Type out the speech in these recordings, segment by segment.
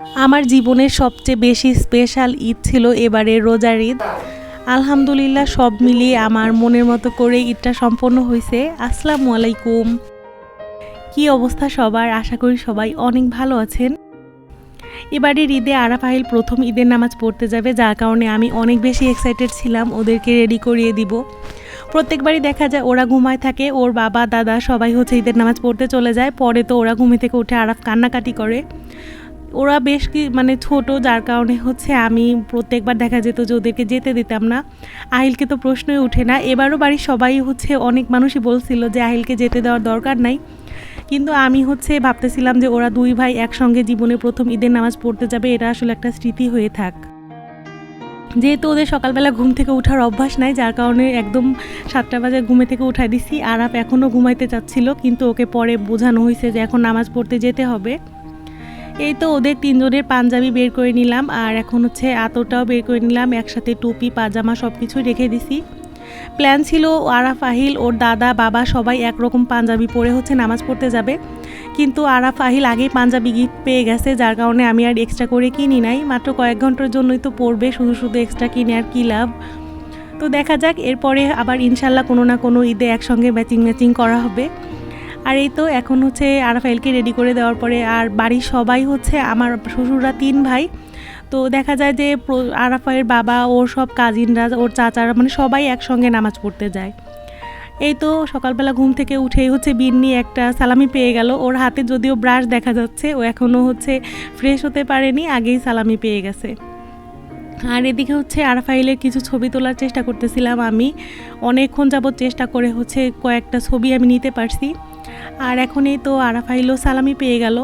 আমার জীবনের সবচেয়ে বেশি স্পেশাল ঈদ ছিল এবারের রোজার ঈদ। আলহামদুলিল্লাহ সব মিলিয়ে আমার মনের মতো করে ঈদটা সম্পন্ন হয়েছে। আসসালামু আলাইকুম। কি অবস্থা সবার? আশা করি সবাই অনেক ভালো আছেন। এবারের ঈদে আরাফাহিল প্রথম ঈদের নামাজ পড়তে যাবে, যার কারণে আমি অনেক বেশি এক্সাইটেড ছিলাম, ওদেরকে রেডি করিয়ে দিব। প্রত্যেকবারই দেখা যায় ওরা ঘুমায় থাকে, ওর বাবা, দাদা সবাই হচ্ছে ঈদের নামাজ পড়তে চলে যায়। পরে তো ওরা ঘুমে থেকে উঠে আরাফ কান্নাকাটি করে। ওরা বেশ কি মানে ছোট, যার কারণে হচ্ছে আমি প্রত্যেকবার দেখা যেত যে ওদেরকে যেতে দিতাম না। আহিলকে তো প্রশ্নই ওঠে না। এবারও বাড়ির সবাই হচ্ছে অনেক মানুষই বলছিল যে আহিলকে যেতে দেওয়ার দরকার নাই। কিন্তু আমি হচ্ছে ভাবতেছিলাম যে ওরা দুই ভাই একসঙ্গে জীবনে প্রথম ঈদের নামাজ পড়তে যাবে, এটা আসলে একটা স্মৃতি হয়ে থাক। যেহেতু ওদের সকালবেলা ঘুম থেকে ওঠার অভ্যাস নাই, যার কারণে একদম সাতটা বাজে ঘুমে থেকে উঠাই দিছি। আর আপ এখনও ঘুমাইতে চাচ্ছিল, কিন্তু ওকে পরে বোঝানো হয়েছে যে এখন নামাজ পড়তে যেতে হবে। এই তো ওদের তিনজনের পাঞ্জাবি বের করে নিলাম, আর এখন হচ্ছে আতরটাও বের করে নিলাম, একসাথে টুপি, পাজামা সব কিছু রেখে দিছি। প্ল্যান ছিল আরাফ আহিল ওর দাদা, বাবা সবাই একরকম পাঞ্জাবি পরে হচ্ছে নামাজ পড়তে যাবে। কিন্তু আরাফ আহিল আগেই পাঞ্জাবি গিফট পেয়ে গেছে, যার কারণে আমি আর এক্সট্রা করে কিনি নাই। মাত্র কয়েক ঘণ্টার জন্যই তো পড়বে শুধু শুধু এক্সট্রা কিনে আর কী লাভ। তো দেখা যাক, এরপরে আবার ইনশাল্লাহ কোনো না কোনো ঈদে একসঙ্গে ম্যাচিং ম্যাচিং করা হবে। আর এই তো এখন হচ্ছে আরাফাইলকে রেডি করে দেওয়ার পরে আর বাড়ির সবাই হচ্ছে আমার শ্বশুররা তিন ভাই। তো দেখা যায় যে আরাফাইয়ের বাবা, ওর সব কাজিনরা ওর চাচারা মানে সবাই একসঙ্গে নামাজ পড়তে যায়। এই তো সকালবেলা ঘুম থেকে উঠেই হচ্ছে বিন্নি একটা সালামি পেয়ে গেল। ওর হাতে যদিও ব্রাশ দেখা যাচ্ছে, ও এখনও হচ্ছে ফ্রেশ হতে পারেনি, আগেই সালামি পেয়ে গেছে। আর এদিকে হচ্ছে আরাফাইলের কিছু ছবি তোলার চেষ্টা করতেছিলাম আমি। অনেকক্ষণ যাবত চেষ্টা করে হচ্ছে কয়েকটা ছবি আমি নিতে পারছি। আর এখন এই তো আরাফাইলো সালামি পেয়ে গেল।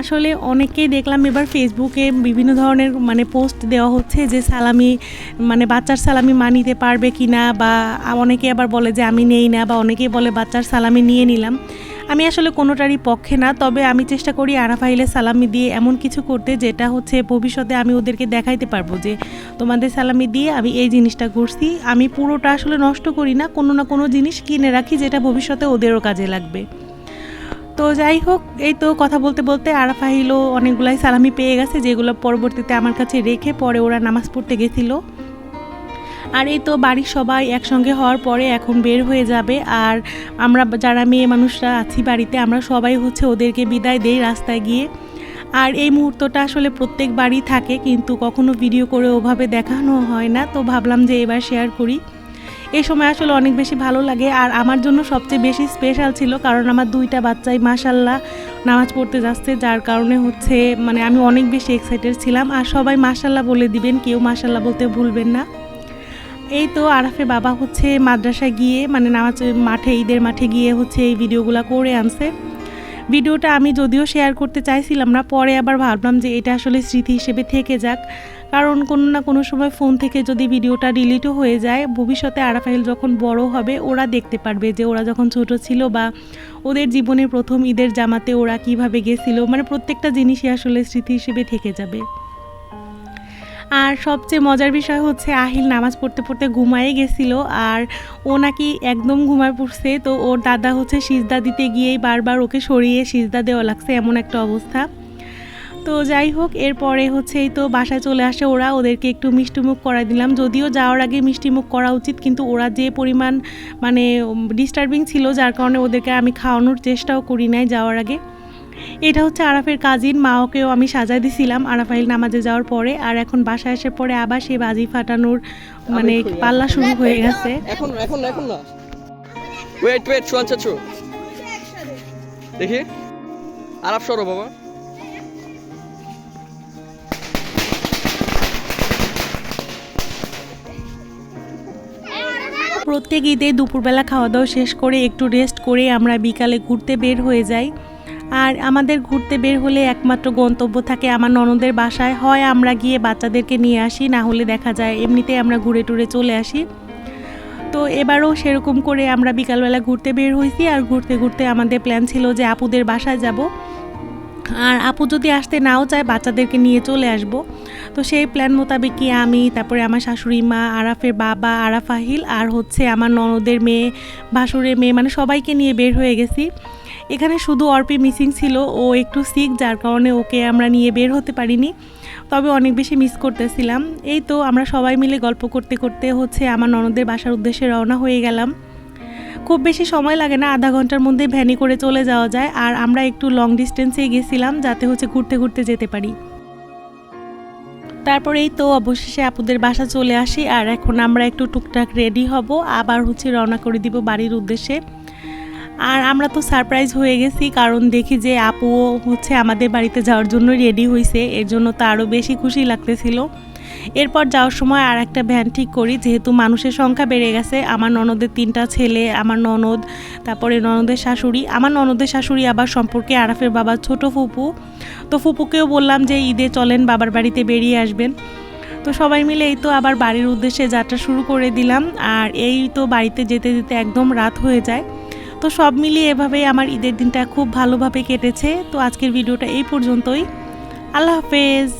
আসলে অনেকেই দেখলাম এবার ফেসবুকে বিভিন্ন ধরনের মানে পোস্ট দেওয়া হচ্ছে যে সালামি মানে বাচ্চার সালামি মা নিতে পারবে কি না বা অনেকে আবার বলে যে আমি নেই না বা অনেকেই বলে বাচ্চার সালামি নিয়ে নিলাম। আমি আসলে কোনোটারই পক্ষে না, তবে আমি চেষ্টা করি আরাফাইলের সালামি দিয়ে এমন কিছু করতে যেটা হচ্ছে ভবিষ্যতে আমি ওদেরকে দেখাইতে পারব যে তোমাদের সালামি দিয়ে আমি এই জিনিসটা করছি। আমি পুরোটা আসলে নষ্ট করি না, কোনো না কোনো জিনিস কিনে রাখি যেটা ভবিষ্যতে ওদেরও কাজে লাগবে। তো যাই হোক, এই তো কথা বলতে বলতে আরাফাহিলও অনেকগুলাই সালামি পেয়ে গেছে, যেগুলো পরবর্তীতে আমার কাছে রেখে পরে ওরা নামাজ পড়তে গেছিল। আর এই তো বাড়ির সবাই একসঙ্গে হওয়ার পরে এখন বের হয়ে যাবে। আর আমরা যারা মেয়ে মানুষরা আছি বাড়িতে, আমরা সবাই হচ্ছে ওদেরকে বিদায় দেই রাস্তায় গিয়ে। আর এই মুহূর্তটা আসলে প্রত্যেক বাড়ি থাকে, কিন্তু কখনো ভিডিও করে ওভাবে দেখানো হয় না। তো ভাবলাম যে এবার শেয়ার করি। এই সময় আসলে অনেক বেশি ভালো লাগে। আর আমার জন্য সবচেয়ে বেশি স্পেশাল ছিল, কারণ আমার দুইটা বাচ্চাই মাসাল্লাহ নামাজ পড়তে যাচ্ছে, যার কারণে হচ্ছে মানে আমি অনেক বেশি এক্সাইটেড ছিলাম। আর সবাই মাসাল্লাহ বলে দিবেন, কেউ মাসাল্লাহ বলতে ভুলবেন না। এই তো আরাফে বাবা হচ্ছে মাদ্রাসায় গিয়ে মানে নামাজ মাঠে, ঈদের মাঠে গিয়ে হচ্ছে এই ভিডিওগুলো করে আনছে। ভিডিওটা আমি যদিও শেয়ার করতে চাইছিলাম না, পরে আবার ভাবলাম যে এটা আসলে স্মৃতি হিসেবে থেকে যাক। কারণ কোনো না কোনো সময় ফোন থেকে যদি ভিডিওটা ডিলিটও হয়ে যায়, ভবিষ্যতে আরাফাইল যখন বড় হবে, ওরা দেখতে পারবে যে ওরা যখন ছোট ছিল বা ওদের জীবনের প্রথম ঈদের জামাতে ওরা কীভাবে গেছিল। মানে প্রত্যেকটা জিনিসই আসলে স্মৃতি হিসেবে থেকে যাবে। আর সবচেয়ে মজার বিষয় হচ্ছে আহিল নামাজ পড়তে পড়তে ঘুমায়ে গেছিল আর ও নাকি একদম ঘুমায় পড়ছে। তো ওর দাদা হচ্ছে সিজদা দিতে গিয়েই বারবার ওকে সরিয়ে সিজদা দেওয়া লাগছে, এমন একটা অবস্থা। তো যাই হোক, এরপরে হচ্ছে এই তো বাসায় চলে আসে ওরা, ওদেরকে একটু মিষ্টিমুখ করা দিলাম। যদিও যাওয়ার আগে মিষ্টিমুখ করা উচিত, কিন্তু ওরা যে পরিমাণ মানে ডিস্টার্বিং ছিল, যার কারণে ওদেরকে আমি খাওয়ানোর চেষ্টাও করি নাই যাওয়ার আগে। এটা হচ্ছে আরাফের কাজিন মা ওকেও আমি সাজায় দিছিলাম আরাফাইল নামাজে যাওয়ার পরে আর এখন বাসায় এসে পরে আবার সেই বাজি ফাটানোর মানে পাল্লা শুরু হয়ে গেছে। এখন এখন এখন না। ওয়েট ওয়েট শোয়ান চাচ্ছু দেখি। আরাপ সরো বাবা। প্রত্যেক ঈদে দুপুরবেলা খাওয়া দাওয়া শেষ করে একটু রেস্ট করে আমরা বিকালে ঘুরতে বের হয়ে যাই। আর আমাদের ঘুরতে বের হলে একমাত্র গন্তব্য থাকে আমার ননদের বাসায়। হয় আমরা গিয়ে বাচ্চাদেরকে নিয়ে আসি, না হলে দেখা যায় এমনিতেই আমরা ঘুরে টুরে চলে আসি। তো এবারও সেরকম করে আমরা বিকালবেলা ঘুরতে বের হয়েছি আর ঘুরতে ঘুরতে আমাদের প্ল্যান ছিল যে আপুদের বাসায় যাব। আর আপু যদি আসতে নাও চায়, বাচ্চাদেরকে নিয়ে চলে আসব। তো সেই প্ল্যান মোতাবেকই আমি, তারপরে আমার শাশুড়ি মা, আরাফের বাবা, আরাফাহিল আর হচ্ছে আমার ননদের মেয়ে ভাসুরের মেয়ে মানে সবাইকে নিয়ে বের হয়ে গেছি। এখানে শুধু অর্পি মিসিং ছিল, ও একটু সিক যার কারণে ওকে আমরা নিয়ে বের হতে পারিনি। তবে অনেক বেশি মিস করতেছিলাম। এই তো আমরা সবাই মিলে গল্প করতে করতে হচ্ছে আমার ননদের বাসার উদ্দেশ্যে রওনা হয়ে গেলাম। খুব বেশি সময় লাগে না, আধা ঘণ্টার মধ্যে ভ্যানে করে চলে যাওয়া যায়, আর আমরা একটু লং ডিস্টেন্সে গেছিলাম যাতে হচ্ছে ঘুরতে ঘুরতে যেতে পারি। তারপরে এই তো অবশেষে আপুদের বাসা চলে আসি, আর এখন আমরা একটু টুকটাক রেডি হব, আবার হচ্ছে রওনা করে দিব বাড়ির উদ্দেশ্যে। আর আমরা তো সারপ্রাইজ হয়ে গেছি, কারণ দেখি যে আপু হচ্ছে আমাদের বাড়িতে যাওয়ার জন্য রেডি হয়েছে এর জন্য তো আরও বেশি খুশি লাগতেছিল। এরপর যাওয়ার সময় আর একটা ভ্যান ঠিক করি, যেহেতু মানুষের সংখ্যা বেড়ে গেছে, আমার ননদের তিনটা ছেলে, আমার ননদ, তারপরে ননদের শাশুড়ি, আমার ননদের শাশুড়ি আবার সম্পর্কে আরাফের বাবার ছোট ফুপু। তো ফুপুকেও বললাম যে ঈদে চলেন, বাবার বাড়িতে বেরিয়ে আসবেন। তো সবাই মিলে এই তো আবার বাড়ির উদ্দেশ্যে যাত্রা শুরু করে দিলাম, আর এই তো বাড়িতে যেতে যেতে একদম রাত হয়ে যায়। তো সব মিলিয়ে এভাবেই আমার ঈদের দিনটা খুব ভালোভাবে কেটেছে। তো আজকের ভিডিওটা এই পর্যন্তই। আল্লাহ হাফেজ।